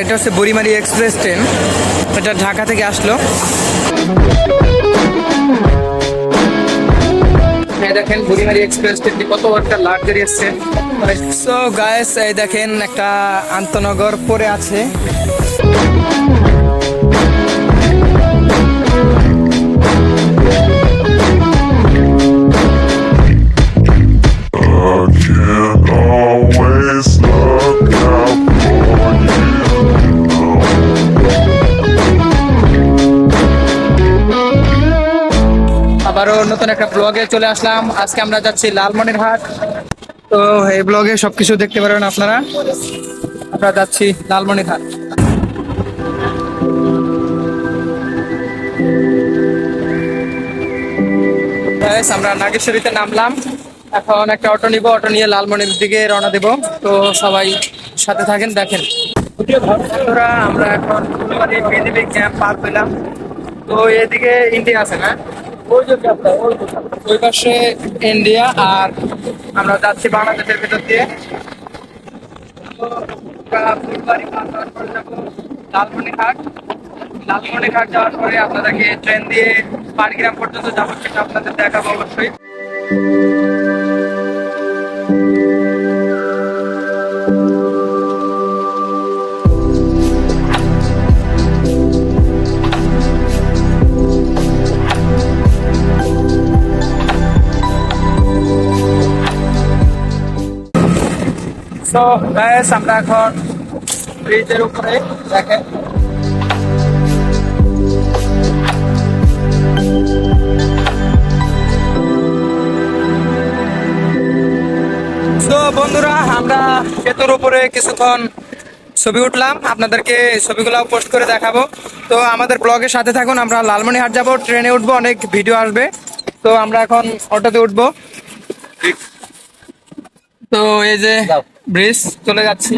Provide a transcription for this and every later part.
এটা হচ্ছে Burimari express train. এটা ঢাকা থেকে আসলো। দেখেন বুড়িমারি এক্সপ্রেস ট্রেনটি কত একটা লাগজারি এসছে। সো গায়েস এই দেখেন একটা আন্তনগর পরে আছে। ব্লগে চলে আসলাম। আজকে আমরা যাচ্ছি লালমনিরহাট। তো এই ব্লগে সবকিছু দেখতে পারবেন আপনারা। আমরা যাচ্ছি লালমনিরহাট। আমরা নাগেশ্বরীতে নামলাম। এখন একটা অটো নিব, অটো নিয়ে লালমনির দিকে রওনা দেব। তো সবাই সাথে থাকেন, দেখেন। আমরা এখন ক্যাম্প পার পেলাম তো এদিকে ইন্ডিয়া আছে না? ওই পাশে ইন্ডিয়া আর আমরা যাচ্ছি বাংলাদেশের ভেতর দিয়ে। লালমনিরহাট। লালমনিরহাট যাওয়ার পরে আপনাদেরকে ট্রেন দিয়ে পাটগ্রাম পর্যন্ত যাব, সেটা আপনাদের দেখাবো অবশ্যই। সো গাইস আমরা এখন ব্রিজের উপরে, দেখেন। তো বন্ধুরা, আমরা সেতুর উপরে কিছুক্ষণ ছবি উঠলাম। আপনাদেরকে ছবিগুলো পোস্ট করে দেখাবো। তো, আমাদের ব্লগের সাথে থাকুন। আমরা লালমনিহাট যাব। ট্রেনে উঠবো, অনেক ভিডিও আসবে। তো, আমরা এখন অটোতে উঠবো। তো এই যে ব্রিজ চলে যাচ্ছি।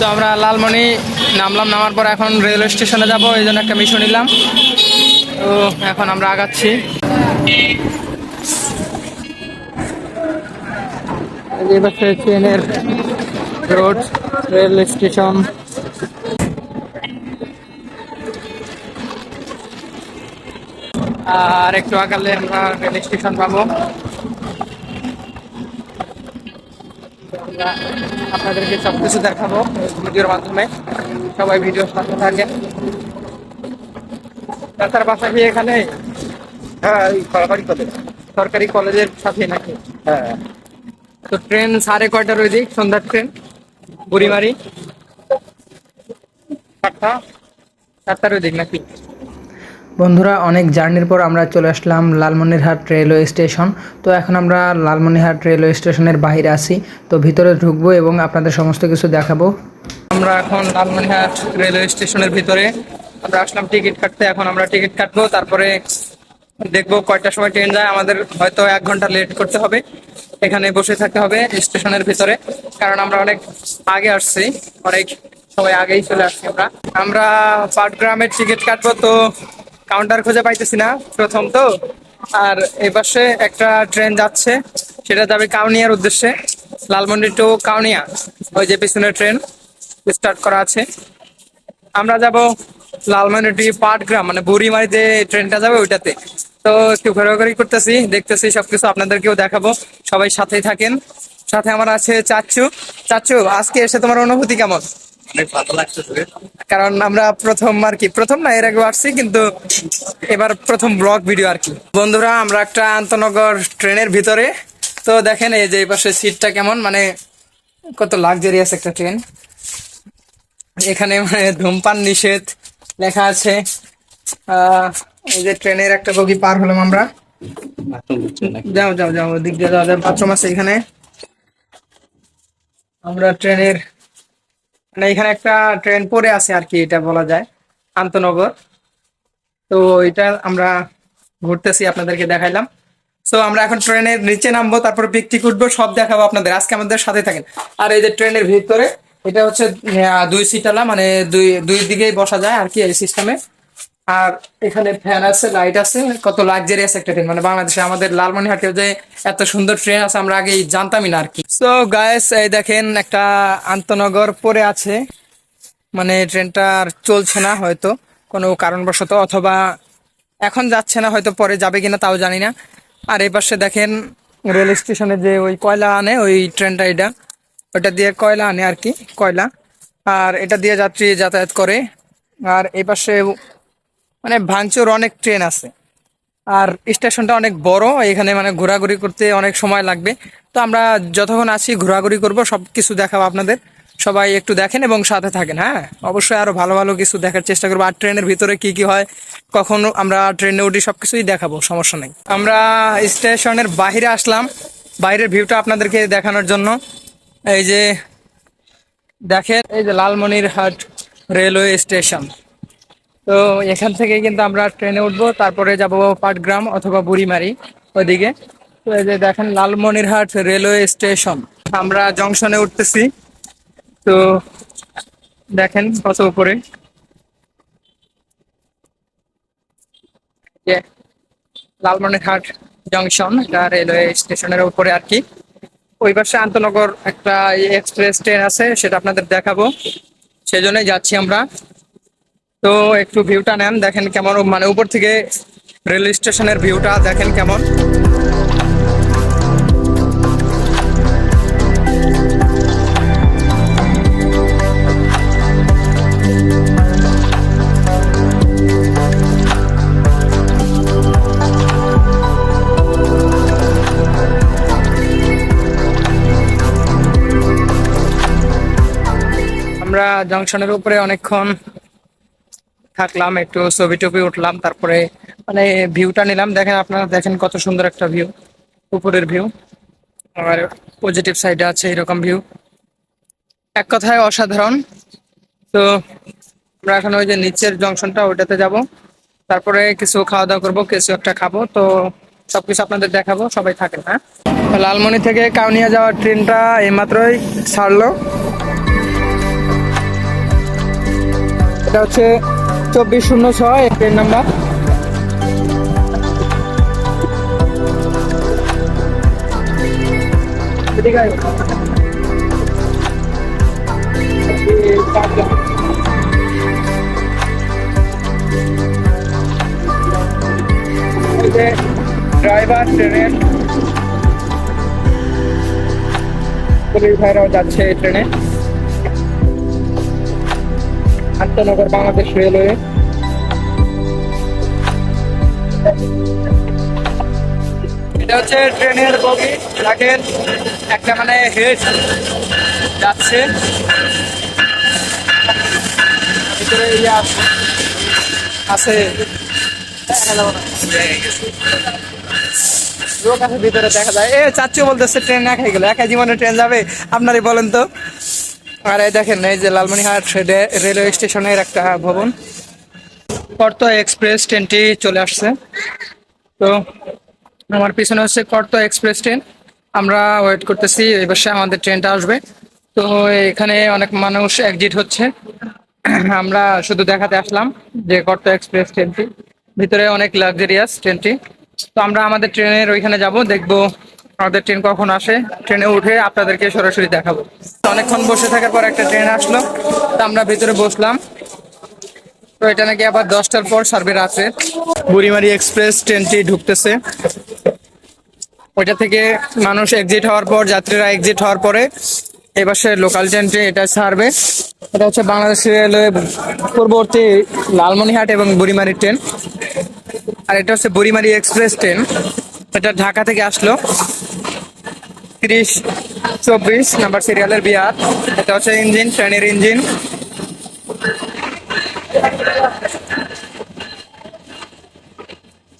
তো আমরা লালমনি নামলাম নামার পর এখন রেলওয়ে স্টেশনে যাব এই জন্য একটা মিশন নিলাম। তো এখন আমরা আগাচ্ছি। এই ট্রেনের রোড, রেল স্টেশন। আর একটু আগালে আমরা রেল স্টেশন পাবো। আপনাদেরকে সব কিছু দেখাবো ভিডিওর মাধ্যমে। সবাই ভিডিও সাথে থাকেন। তার কি এখানে হ্যাঁ সরকারি কলেজ। সরকারি কলেজের সাথে নাকি? হ্যাঁ। তো ট্রেন সাড়ে কয়টার ওই দিক সন্ধ্যার ট্রেন? বুড়িমারি? সাতটা চারটার ওই দিক নাকি? বন্ধুরা অনেক জার্নির পর আমরা চলে আসলাম লালমনিরহাট রেলওয়ে স্টেশন। তো এখন আমরা লালমনিরহাট রেলওয়ে স্টেশনের বাইরে আছি। তো ভিতরে ঢুকবো এবং আপনাদের সমস্ত কিছু দেখাবো। আমরা এখন লালমনিরহাট রেলওয়ে স্টেশনের ভিতরে। আমরা আসলাম টিকিট কাটতে। এখন আমরা টিকিট কাটবো। তারপরে দেখব কয়টার সময় ট্রেন যায়। আমাদের হয়তো এক ঘণ্টা লেট করতে হবে। এখানে বসে থাকতে হবে স্টেশনের ভিতরে, কারণ আমরা অনেক আগে আসছি, অনেক সবাই আগেই চলে আসছি আমরা। আমরা পাটগ্রামের টিকিট কাটবো তো কাউন্টার খুঁজে পাইতেছি না, প্রথম তো। আর এই পাশে একটা ট্রেন যাচ্ছে, সেটা যাবে কাউনিয়ার উদ্দেশ্যে লালমন্ডি টু কাউনিয়া, ওই যে পিছনে ট্রেন স্টার্ট করা আছে। আমরা যাব লালমনিরহাটি পাটগ্রাম মানে বুড়িমারি যে ট্রেনটা যাবে ওইটাতে। তো একটু ঘোরাঘুরি করতেছি দেখতেছি সবকিছু আপনাদেরকেও দেখাবো। সবাই সাথেই থাকেন। সাথে আমার আছে চাচ্চু। চাচ্চু আজকে এসে তোমার অনুভূতি কেমন? কারণ আমরা প্রথম আর কি প্রথম না এর আগে আসছি কিন্তু এবার প্রথম ব্লগ ভিডিও আর কি। বন্ধুরা আমরা একটা আন্তনগর ট্রেনের ভিতরে। তো দেখেন এই যে এই পাশে সিটটা কেমন মানে কত লাক্সারিয়াস একটা ট্রেন। এখানে মানে ধূমপান নিষেধ লেখা আছে। আহ, এই যে ট্রেনের একটা বগি পার হলাম আমরা। যাও যাও যাও দিক দিয়ে যাও যাও বাথরুম আছে এখানে। আমরা ট্রেনের মানে এখানে একটা ট্রেন পড়ে আছে আর কি এটা বলা যায় আন্তনগর তো এটা আমরা ঘুরতেছি আপনাদেরকে দেখাইলাম। সো আমরা এখন ট্রেনের নিচে নামবো তারপর পিকটিক উঠবো সব দেখাবো আপনাদের। আজকে আমাদের সাথে থাকেন। আর এই যে ট্রেনের ভিতরে এটা হচ্ছে দুই সিটালা মানে দুই দুই দিকেই বসা যায় আর কি এই সিস্টেমে আর এখানে ফ্যান আছে লাইট আছে, কত লাক্সারিয়াস একটা ট্রেন মানে বাংলাদেশে আমাদের লালমনিরহাটেও যে এত সুন্দর ট্রেন আছে, আমরা আগে জানতামই না আর কি। সো গায়েস এই দেখেন একটা আন্তনগর পরে আছে। মানে ট্রেনটা আর চলছে না হয়তো কোনো কারণবশত, অথবা এখন যাচ্ছে না, হয়তো পরে যাবে কিনা তাও জানি না। আর এই পাশে দেখেন রেল স্টেশনে যে ওই কয়লা আনে, ওই ট্রেনটা এটা। ওটা দিয়ে কয়লা আনে আর কি, কয়লা। আর এটা দিয়ে যাত্রী যাতায়াত করে। আর এই পাশে মানে ভাঙচুর অনেক ট্রেন আছে। আর স্টেশনটা অনেক বড়, এখানে মানে ঘোরাঘুরি করতে অনেক সময় লাগবে। তো আমরা যতক্ষণ আছি ঘোরাঘুরি করব, সব কিছু দেখাবো আপনাদের। সবাই একটু দেখেন এবং সাথে থাকেন হ্যাঁ? অবশ্যই আরও ভালো ভালো কিছু দেখার চেষ্টা করব। আর ট্রেনের ভিতরে কি কি হয়, কখন আমরা ট্রেনে উঠি, সব কিছুই দেখাবো, সমস্যা নেই। আমরা স্টেশনের বাইরে আসলাম। বাইরের ভিউটা আপনাদেরকে দেখানোর জন্য। এই যে দেখেন, এই যে লালমনিরহাট রেলওয়ে স্টেশন তো এখান থেকে কিন্তু আমরা ট্রেনে উঠবো। তারপরে যাব পাটগ্রাম অথবা বুড়িমারি ওইদিকে তো এই যে দেখেন লালমনিরহাট রেলওয়ে স্টেশন। আমরা জংশনে উঠতেছি। তো দেখেন কত উপরে। লালমনিরহাট জংশন, এটা রেলওয়ে স্টেশনের উপরে আর কি। ওই পাশে আন্তনগর একটা এক্সপ্রেস ট্রেন আছে, সেটা আপনাদের দেখাবো। সেজন্যই যাচ্ছি আমরা। তো একটু ভিউটা নেন, দেখেন কেমন মানে উপর থেকে রেল স্টেশনের ভিউটা দেখেন কেমন। আমরা জংশনের উপরে অনেকক্ষণ থাকলাম, একটু ছবি টবি উঠলাম, তারপরে মানে ভিউটা নিলাম। দেখেন আপনারা দেখেন কত সুন্দর একটা ভিউ উপরের ভিউ আর পজিটিভ সাইডে আছে এরকম ভিউ এক কথায় অসাধারণ। তো আমরা এখন ওই যে নিচের জংশনটা ওইটাতে যাব। তারপরে কিছু খাওয়া দাওয়া করব, কিছু একটা খাব। তো সবকিছু আপনাদের দেখাবো, সবাই থাকেন হ্যাঁ? লালমনি থেকে কাউনিয়া যাওয়ার ট্রেনটা এইমাত্রই ছাড়লো। এটা হচ্ছে চব্বিশ শূন্য ছয় ট্রেন নাম্বার। ড্রাইভার ট্রেনের পুলিশ ভাইরাও যাচ্ছে ট্রেনে। আন্তনগর বাংলাদেশ রেলওয়ে এটা হচ্ছে ট্রেনের বগি দেখেন একটা মানে হেড যাচ্ছে। ভিতরে আছে। লোক আছে ভিতরে, দেখা যায়। এ চাচ্চু বলতেছে, ট্রেন একাই গেল একা জীবনে ট্রেন যাবে? আপনারই বলেন তো। আর এই দেখেন, এই যে লালমনিহাট রেলওয়ে স্টেশনের একটা ভবন। কর্ত এক্সপ্রেস ট্রেনটি চলে আসছে। তো আমার পিছনে হচ্ছে কর্ত এক্সপ্রেস ট্রেন। আমরা ওয়েট করতেছি, এই বসে আমাদের ট্রেনটা আসবে। তো এখানে অনেক মানুষ এক্সিট হচ্ছে। আমরা শুধু দেখাতে আসলাম যে কর্ত এক্সপ্রেস ট্রেনটি। ভিতরে অনেক লাক্সারিয়াস ট্রেনটি। তো আমরা আমাদের ট্রেনের ওইখানে যাব, দেখব আমাদের ট্রেন কখন আসে? ট্রেনে উঠে আপনাদেরকে সরাসরি দেখাবো। অনেকক্ষণ বসে থাকার পর একটা ট্রেন আসলো, তো আমরা ভিতরে বসলাম। তো এটা নাকি আবার দশটার পর সার্ভে রাত্রে। বুড়িমারি এক্সপ্রেস ট্রেনটি ঢুকতেছে। ওইটা থেকে মানুষ এক্সিট হওয়ার পর, যাত্রীরা এক্সিট হওয়ার পরে এবার সে লোকাল ট্রেনটি এটা ছাড়বে এটা হচ্ছে বাংলাদেশ রেলওয়ে পূর্ববর্তী লালমনিহাট এবং বুড়িমারি ট্রেন। আর এটা হচ্ছে বুড়িমারি এক্সপ্রেস ট্রেন। এটা ঢাকা থেকে আসলো। তিরিশ, চব্বিশ, নাম্বার সিরিয়ালের বিহার এটা হচ্ছে ইঞ্জিন ট্রেনের ইঞ্জিন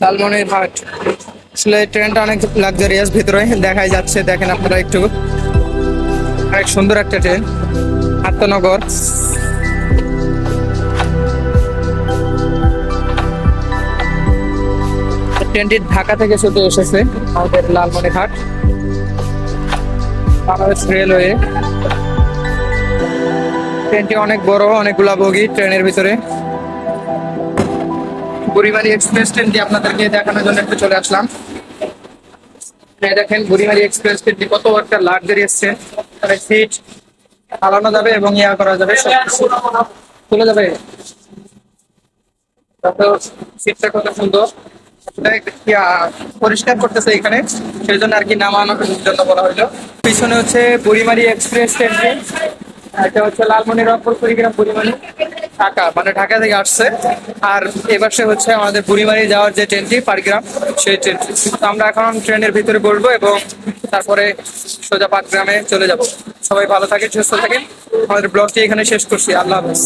লালমনির হাট। আসলে ট্রেনটা অনেক লাক্সারিয়াস ভিতরে দেখাই যাচ্ছে, দেখেন আপনারা একটু। অনেক সুন্দর একটা ট্রেন আত্মনগর। ট্রেনটি ঢাকা থেকে ছুটে এসেছে আমাদের লালমনিরহাট বাংলাদেশ রেলওয়ে। ট্রেনটি অনেক বড়, অনেকগুলা বগি ট্রেনের ভিতরে। বুড়িমারি এক্সপ্রেস ট্রেনটি আপনাদেরকে দেখানোর জন্য একটু চলে আসলাম। দেখেন, বুড়িমারি এক্সপ্রেস ট্রেনটি কত একটা লাক্সারি এসছে। সিট চালানো যাবে এবং ইয়া করা যাবে চলে যাবে? সিটটা কত সুন্দর। পরিষ্কার করতেছে এখানে। সেই জন্য আর কি নামানোর জন্য বলা হলো পিছনে হচ্ছে বুড়িমারি এক্সপ্রেস ট্রেন এটা হচ্ছে লালমনি রংপুর কুড়িগ্রাম বুড়িমারি ঢাকা মানে ঢাকা থেকে আসছে। আর এবার সে হচ্ছে আমাদের বুড়িমারি যাওয়ার যে ট্রেনটি, পাটগ্রাম, সেই ট্রেনটি। তো আমরা এখন ট্রেনের ভিতরে বসবো এবং তারপরে সোজা পাটগ্রামে চলে যাব। সবাই ভালো থাকেন, সুস্থ থাকেন। আমাদের ব্লগটি এখানে শেষ করছি। আল্লাহ হাফেজ।